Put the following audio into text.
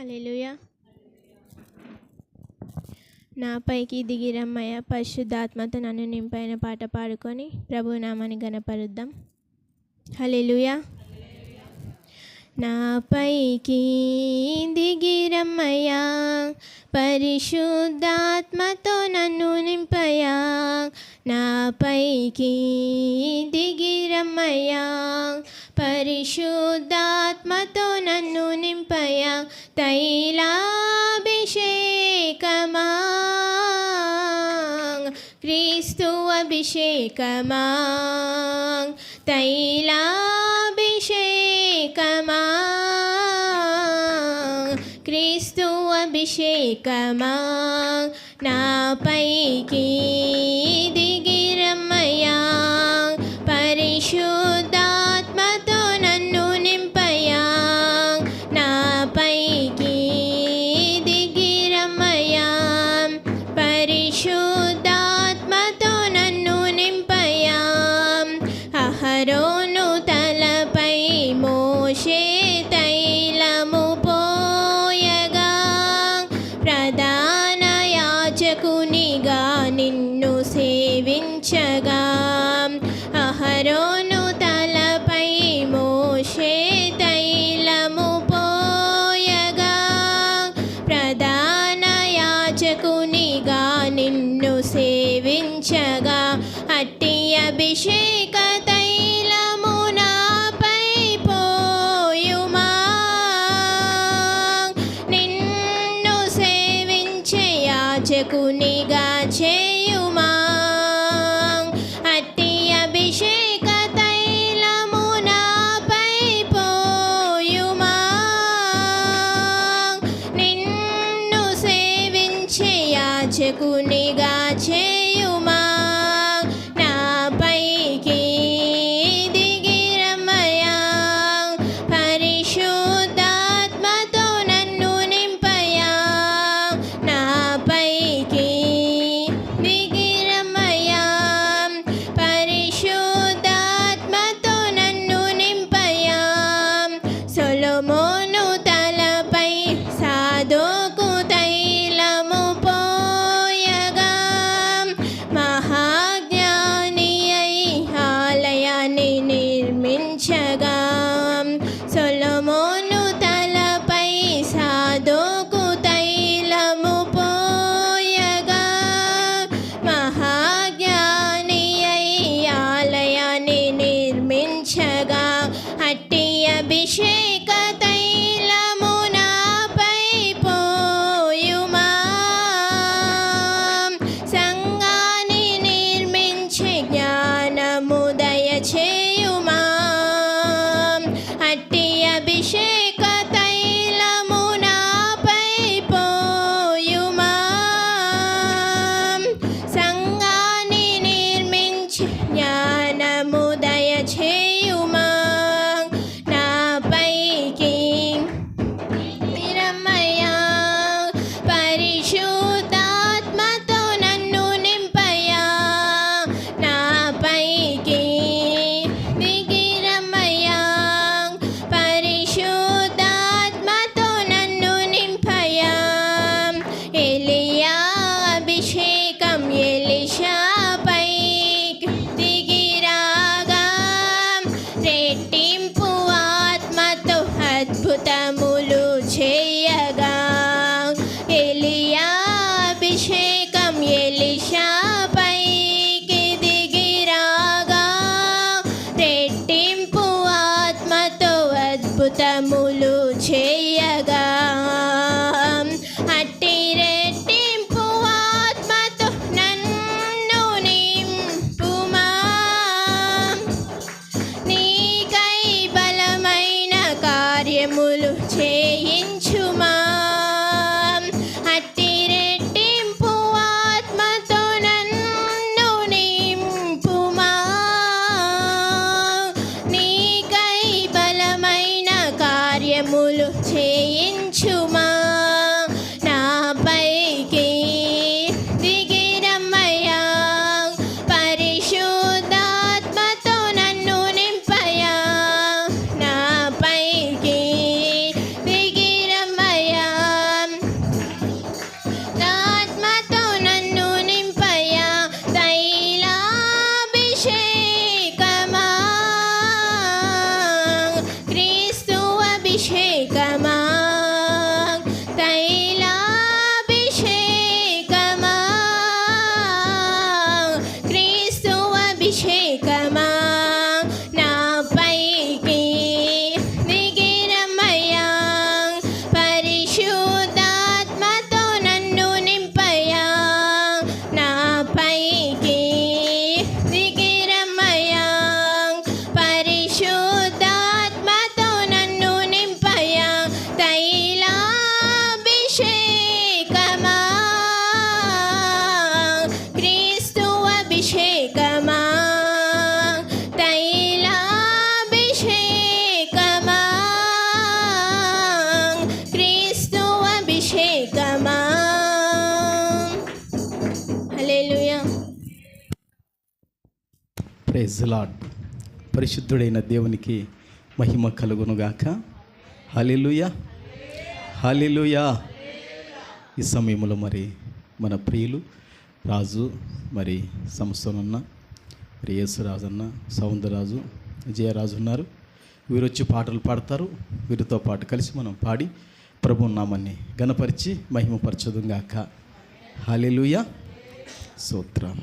Hallelujah నాపైకి దిగిరమ్మయ్య పరిశుద్ధాత్మత నన్ను నింపైన పాట పాడుకొని ప్రభునామాన్ని గణపరుద్దాం hallelujah నాపైకి దిగిరమ్మయ్యా పరిశుద్ధాత్మతో నన్ను నింపయా నాపైకి దిగిరమ్మయ్యా పరిశుద్ధాత్మతో నన్ను నింపయ తైలాభిషేకమా. క్రీస్తు అభిషేకమా. తైలాభిషేకమా. క్రీస్తు అభిషేకమా. నాపైకి ప్రధాన యాజకునిగా నిన్ను సేవించగా. అహరోను తలపై మోషే తైలము పోయగా. ప్రధాన యాచకునిగా నిన్ను సేవించగా. అట్టి అభిషేక్ నాయకునిగా చేయుమా? అట్టి అభిషేక తైలము నాపై పోయుమా? నిన్ను సేవించే యాచకుని 请饮酒吗？ప్రైజ్ లాడ్ పరిశుద్ధుడైన దేవునికి మహిమ కలుగునుగాక. హలిలుయ హలిలుయ ఈ సమయంలో మరి మన ప్రియులు రాజు మరి సంస్థనున్న మరి యేసురాజు అన్న సౌందరరాజు విజయరాజు ఉన్నారు. వీరు వచ్చి పాటలు పాడతారు. వీరితో పాటు కలిసి మనం పాడి ప్రభు నామాన్ని గణపరిచి మహిమపరచదుగాక. హలిలుయ సూత్రం